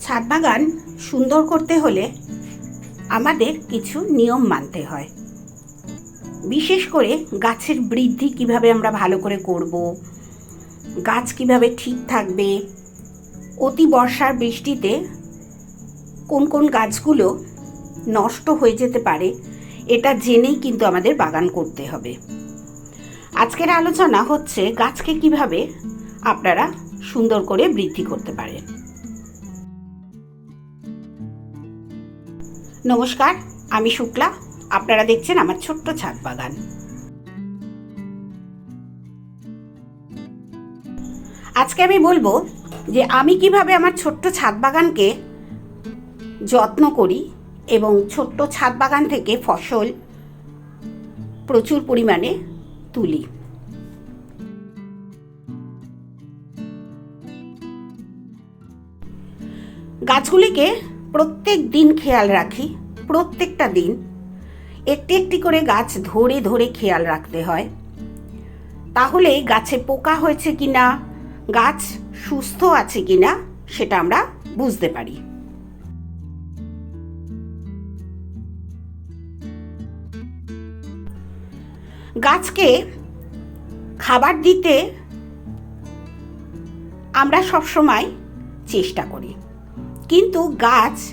ছাদ বাগান সুন্দর করতে হলে আমাদের কিছু নিয়ম মানতে হয়। বিশেষ করে গাছের বৃদ্ধি কীভাবে আমরা ভালো করে করব, গাছ কীভাবে ঠিক থাকবে, অতি বর্ষার বৃষ্টিতে কোন কোন গাছগুলো নষ্ট হয়ে যেতে পারে, এটা জেনেই কিন্তু আমাদের বাগান করতে হবে। আজকের আলোচনা হচ্ছে গাছকে কীভাবে আপনারা সুন্দর করে বৃদ্ধি করতে পারেন। নমস্কার, আমি শুক্লা। আপনারা দেখছেন আমার ছোট্ট ছাদ বাগান। আজকে আমি বলব যে আমি কীভাবে আমার ছোট্ট ছাদ বাগানকে যত্ন করি এবং ছোট্ট ছাদ বাগান থেকে ফসল প্রচুর পরিমাণে তুলি। গাছগুলিকে প্রত্যেক দিন খেয়াল রাখি, প্রত্যেকটা দিন। একটি একটি করে গাছ ধরে ধরে খেয়াল রাখতে হয়। তাহলে গাছে পোকা হয়েছে কি না গাছ সুস্থ আছে কি না সেটা আমরা বুঝতে পারি। গাছকে খাবার দিতে আমরা সবসময় চেষ্টা করি। কিন্তু গাছ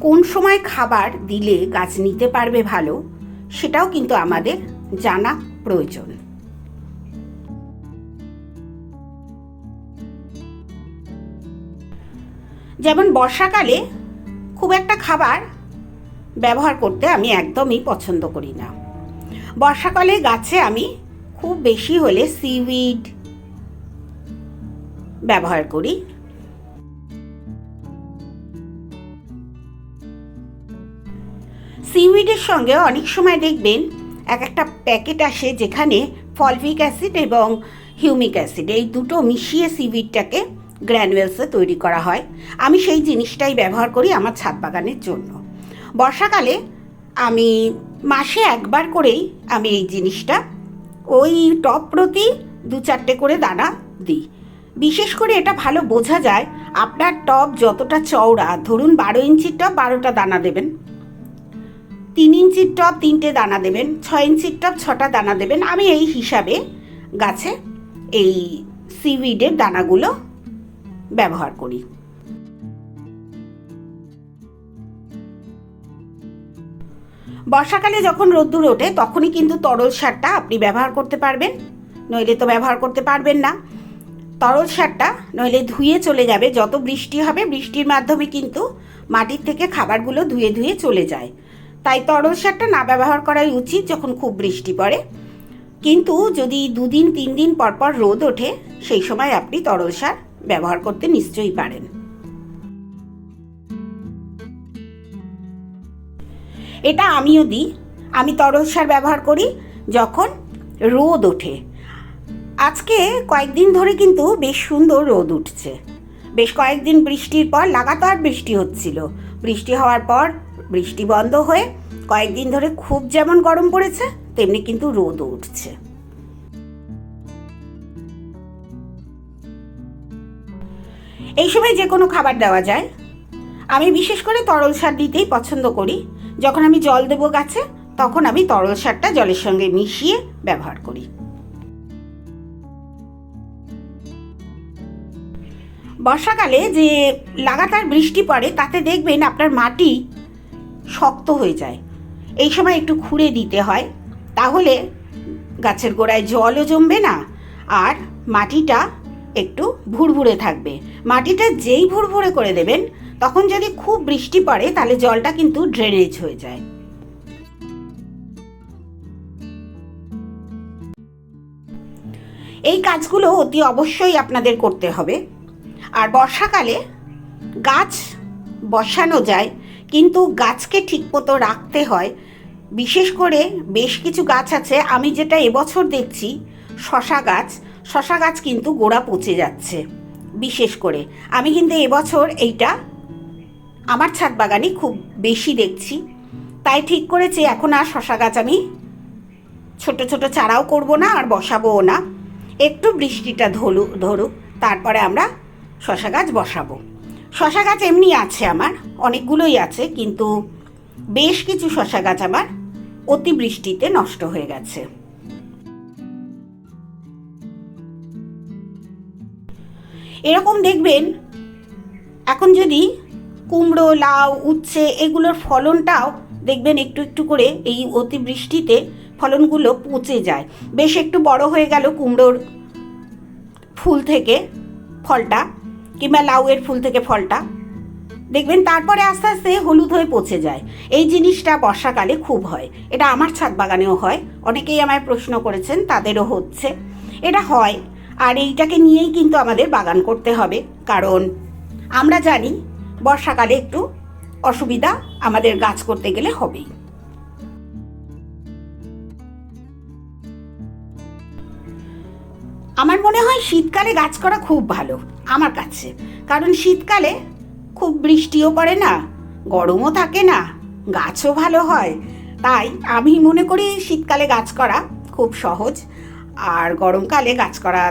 কোন সময় খাবার দিলে গাছ নিতে পারবে ভালো, সেটাও কিন্তু আমাদের জানা প্রয়োজন। যেমন বর্ষাকালে খুব একটা খাবার ব্যবহার করতে আমি একদমই পছন্দ করি না। বর্ষাকালে গাছে আমি খুব বেশি হলে সিউইড ব্যবহার করি। সিউইডের সঙ্গে অনেক সময় দেখবেন এক একটা প্যাকেট আসে যেখানে ফলভিক অ্যাসিড এবং হিউমিক অ্যাসিড, এই দুটো মিশিয়ে সিউইডটাকে গ্র্যানুয়েলসে তৈরি করা হয়। আমি সেই জিনিসটাই ব্যবহার করি আমার ছাদ বাগানের জন্য। বর্ষাকালে আমি মাসে একবার করেই আমি এই জিনিসটা, ওই টপ প্রতি দু চারটে করে দানা দিই। বিশেষ করে এটা ভালো বোঝা যায়, আপনার টব যতটা চওড়া, ধরুন বারো ইঞ্চির টব বারোটা দানা দেবেন। তিন ইঞ্চির টপ তিনটে দানা দেবেন, ছয় ইঞ্চির টপ ছটা দানা দেবেন। আমি এই হিসাবে গাছে এই সিউইডের দানাগুলো ব্যবহার করি। বর্ষাকালে যখন রোদ্দুর ওঠে, তখনই কিন্তু তরল সারটা আপনি ব্যবহার করতে পারবেন। নইলে তো ব্যবহার করতে পারবেন না। তরল সারটা নইলে ধুয়ে চলে যাবে। যত বৃষ্টি হবে, বৃষ্টির মাধ্যমে কিন্তু মাটির থেকে খাবারগুলো ধুয়ে ধুয়ে চলে যায়। তাই তরল সারটা না ব্যবহার করাই উচিত যখন খুব বৃষ্টি পড়ে। কিন্তু যদি দুদিন তিন দিন পর পর রোদ ওঠে, সেই সময় আপনি তরল সার ব্যবহার করতে নিশ্চয়ই পারেন। এটা আমিও দিই। আমি তরল সার ব্যবহার করি যখন রোদ ওঠে। আজকে কয়েকদিন ধরে কিন্তু বেশ সুন্দর রোদ উঠছে। বেশ কয়েকদিন বৃষ্টির পর, লাগাতার বৃষ্টি হচ্ছিল। বৃষ্টি হওয়ার পর বৃষ্টি বন্ধ হয়ে কয়েকদিন ধরে খুব যেমন গরম পড়েছে, তেমনি কিন্তু রোদও উঠছে। এই সময় যে কোনো খাবার দেওয়া যায়। আমি বিশেষ করে তরল সার দিতেই পছন্দ করি। যখন আমি জল দেবো গাছে, তখন আমি তরল সারটা জলের সঙ্গে মিশিয়ে ব্যবহার করি। বর্ষাকালে যে লাগাতার বৃষ্টি পড়ে, তাতে দেখবেন আপনার মাটি শক্ত হয়ে যায়। এই সময় একটু খুঁড়ে দিতে হয়, তাহলে গাছের গোড়ায় জলও জমবে না আর মাটিটা একটু ভুরভুরে থাকবে। মাটিটা যেই ভুরভুরে করে দেবেন, তখন যদি খুব বৃষ্টি পড়ে, তাহলে জলটা কিন্তু ড্রেনেজ হয়ে যায়। এই কাজগুলো অতি অবশ্যই আপনাদের করতে হবে। আর বর্ষাকালে গাছ বসানো যায় কিন্তু গাছকে ঠিকমতো রাখতে হয়। বিশেষ করে বেশ কিছু গাছ আছে, আমি যেটা এবছর দেখছি, শশা গাছ। শশা গাছ কিন্তু গোড়া পচে যাচ্ছে, বিশেষ করে। আমি কিন্তু এবছর এইটা আমার ছাদ বাগানে খুব বেশি দেখছি। তাই ঠিক করেছি, এখন আর শশা গাছ আমি ছোট ছোট চারাও করব না, আর বসাবোও না। একটু বৃষ্টিটা ধরু ধরুক, তারপরে আমরা শশা গাছ বসাবো। শশা গাছ এমনি আছে আমার, অনেকগুলোই আছে, কিন্তু বেশ কিছু শশা গাছ আমার অতিবৃষ্টিতে নষ্ট হয়ে গেছে। এরকম দেখবেন, এখন যদি কুমড়ো, লাউ, উচ্ছে এগুলোর ফলনটাও দেখবেন একটু একটু করে এই অতিবৃষ্টিতে ফলনগুলো পচে যায়। বেশ একটু বড় হয়ে গেল কুমড়োর ফুল থেকে ফলটা। কিংবা লাউয়ের ফুল থেকে ফলটা। দেখবেন তারপরে আস্তে আস্তে হলুদ হয়ে পচে যায়। এই জিনিসটা বর্ষাকালে খুব হয়। এটা আমার ছাদ বাগানেও হয়। অনেকেই আমায় প্রশ্ন করেছেন, তাদেরও হচ্ছে। এটা হয়। আর এইটাকে নিয়েই কিন্তু আমাদের বাগান করতে হবে। কারণ আমরা জানি, বর্ষাকালে একটু অসুবিধা আমাদের গাছ করতে গেলে হবেই। মনে হয় শীতকালে গাছ করা খুব ভালো, আমার কাছে। কারণ শীতকালে খুব বৃষ্টিও পড়ে না, গরমও থাকে না, গাছও ভালো হয়। তাই আমি মনে করি শীতকালে গাছ করা খুব সহজ, আর গরমকালে গাছ করা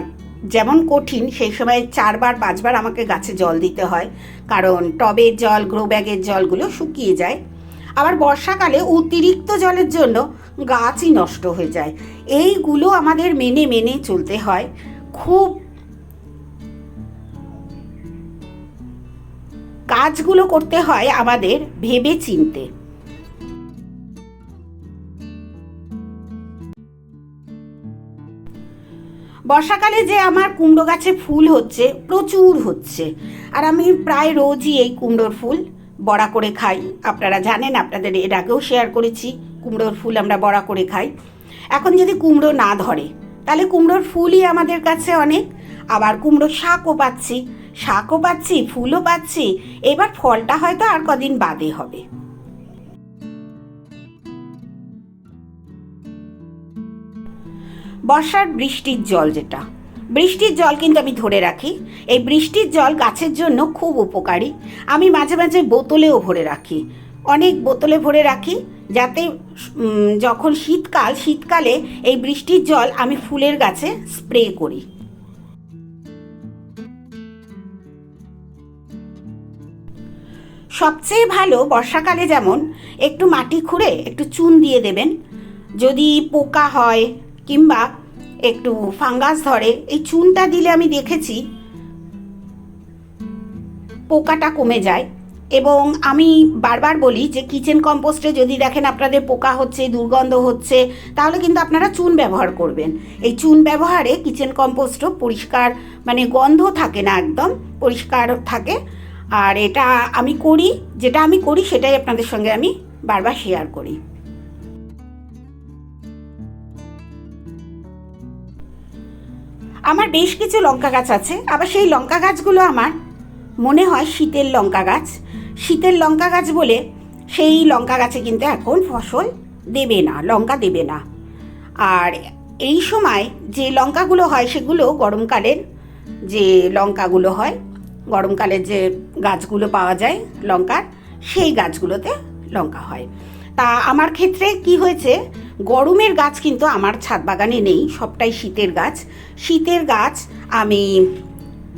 যেমন কঠিন, সেই সময় চারবার, পাঁচবার আমাকে গাছে জল দিতে হয়, কারণ টবের জল, গ্রো ব্যাগের জলগুলো শুকিয়ে যায়। আবার বর্ষাকালে অতিরিক্ত জলের জন্য গাছই নষ্ট হয়ে যায়। এইগুলো আমাদের মেনে মেনে চলতে হয়। খুব কাজগুলো করতে হয় আমাদের ভেবে চিনতে বর্ষাকালে যে আমার কুমড়ো গাছে ফুল হচ্ছে, প্রচুর হচ্ছে। আর আমি প্রায় রোজই এই কুমড়োর ফুল বড়া করে খাই। আপনারা জানেন, আপনাদের এর আগেও শেয়ার করেছি, কুমড়োর ফুল আমরা বড়া করে খাই। এখন যদি কুমড়ো না ধরে তাহলে কুমড়োর ফুলই আমাদের কাছে অনেক। আবার কুমড়োর শাকও পাচ্ছি। শাকও পাচ্ছি, ফুলও পাচ্ছি। এবার ফলটা হয়তো আর কদিন বাদে হবে। বর্ষার বৃষ্টির জল যেটা। বৃষ্টির জল কিন্তু আমি ধরে রাখি। এই বৃষ্টির জল গাছের জন্য খুব উপকারী। আমি মাঝে মাঝে বোতলেও ভরে রাখি। অনেক বোতলে ভরে রাখি যাতে যখন শীতকাল, শীতকালে এই বৃষ্টির জল আমি ফুলের গাছে স্প্রে করি। সবচেয়ে ভালো বর্ষাকালে যেমন একটু মাটি খুঁড়ে একটু চুন দিয়ে দেবেন। যদি পোকা হয় কিংবা একটু ফাঙ্গাস ধরে, এই চুনটা দিলে আমি দেখেছি পোকাটা কমে যায়। এবং আমি বারবার বলি যে কিচেন কম্পোস্টে যদি দেখেন আপনাদের পোকা হচ্ছে, দুর্গন্ধ হচ্ছে, তাহলে কিন্তু আপনারা চুন ব্যবহার করবেন। এই চুন ব্যবহারে কিচেন কম্পোস্টও পরিষ্কার মানে গন্ধ থাকে না একদম, পরিষ্কার থাকে। আর এটা আমি করি, যেটা আমি করি সেটাই আপনাদের সঙ্গে আমি বারবার শেয়ার করি। আমার বেশ কিছু লঙ্কা গাছ আছে, আবার সেই লঙ্কা গাছগুলো আমার মনে হয় শীতের লঙ্কা গাছ। শীতের লঙ্কা গাছ বলে, সেই লঙ্কা গাছে কিন্তু এখন ফসল দেবে না, লঙ্কা দেবে না। আর এই সময় যে লঙ্কাগুলো হয়, সেগুলো গরমকালের যে লঙ্কাগুলো হয়, গরমকালের যে গাছগুলো পাওয়া যায় লঙ্কার, সেই গাছগুলোতে লঙ্কা হয়। তা আমার ক্ষেত্রে কি হয়েছে, গরমের গাছ কিন্তু আমার ছাদ বাগানে নেই, সবটাই শীতের গাছ। শীতের গাছ আমি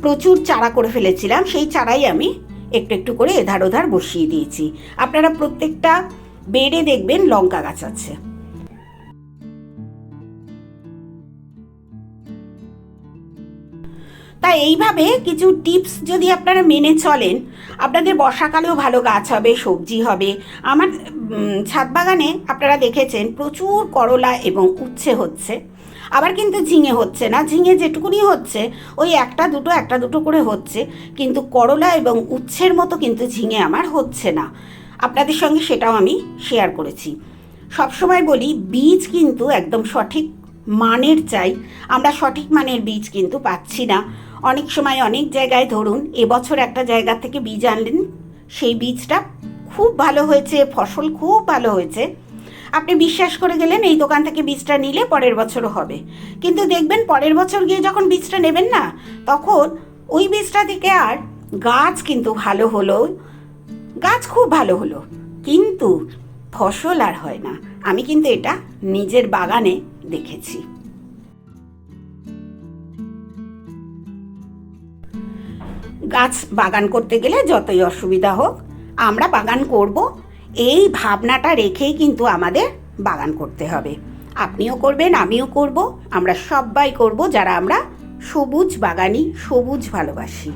প্রচুর চারা করে ফেলেছিলাম, সেই চারাই আমি একটু একটু করে এধার ওধার বসিয়ে দিয়েছি। আপনারা প্রত্যেকটা বেডে দেখবেন লঙ্কা গাছ আছে। তাই এইভাবে কিছু টিপস যদি আপনারা মেনে চলেন, আপনাদের বর্ষাকালেও ভালো গাছ হবে, সবজি হবে। আমার ছাদ বাগানে আপনারা দেখেছেন প্রচুর করলা এবং উচ্ছে হচ্ছে। আবার কিন্তু ঝিঙে হচ্ছে না। ঝিঙে যেটুকুনি হচ্ছে, ওই একটা দুটো একটা দুটো করে হচ্ছে। কিন্তু করলা এবং উচ্ছের মতো কিন্তু ঝিঙে আমার হচ্ছে না। আপনাদের সঙ্গে সেটাও আমি শেয়ার করেছি। সবসময় বলি, বীজ কিন্তু একদম সঠিক মানের চাই। আমরা সঠিক মানের বীজ কিন্তু পাচ্ছি না। অনেক সময় অনেক জায়গায় ধরুন, এবছর একটা জায়গা থেকে বীজ আনলেন, সেই বীজটা খুব ভালো হয়েছে, ফসল খুব ভালো হয়েছে। আপনি বিশ্বাস করে গেলেন এই দোকান থেকে বীজটা নিলে পরের বছরও হবে। কিন্তু দেখবেন পরের বছর গিয়ে যখন বীজটা নেবেন না, তখন ওই বীজটা থেকে আর গাছ কিন্তু ভালো হলো, গাছ খুব ভালো হলো। কিন্তু ফসল আর হয় না। আমি কিন্তু এটা নিজের বাগানে দেখেছি। গাছ বাগান করতে গেলে যতই অসুবিধা হোক, আমরা বাগান করব এই ভাবনাটা রেখেই কিন্তু আমাদের বাগান করতে হবে। আপনিও করবেন, আমিও করব। আমরা সবাই করব যারা আমরা সবুজ বাগানি, সবুজ ভালোবাসি।